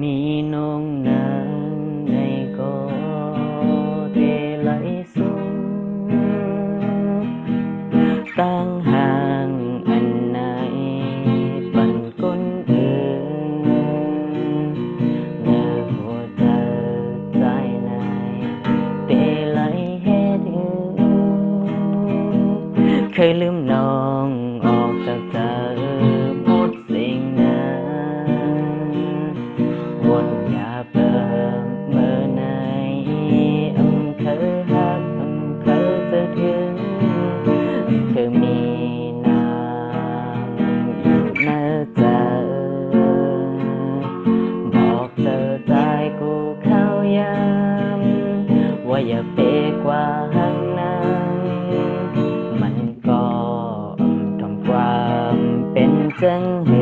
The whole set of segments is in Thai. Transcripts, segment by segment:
มีน้องนางในก็เทไหลสูงตั้งห่างอันไหนปันก้นเอืนเนื้อหัวใจใจไหนเตไหลเฮ็ดอื่นเคยลืมน้อง อย่าเปกว่าหังนั้นมันก็ทำความเป็นจังหื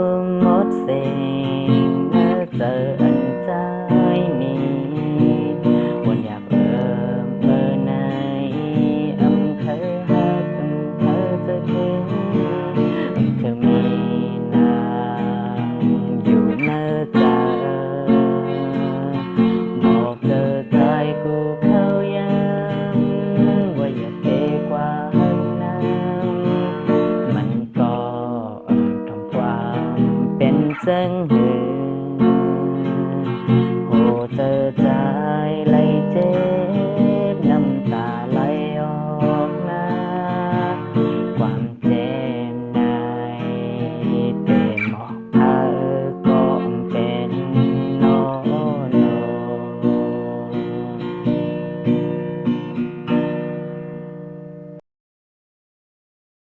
สังเหือโหเธอใจ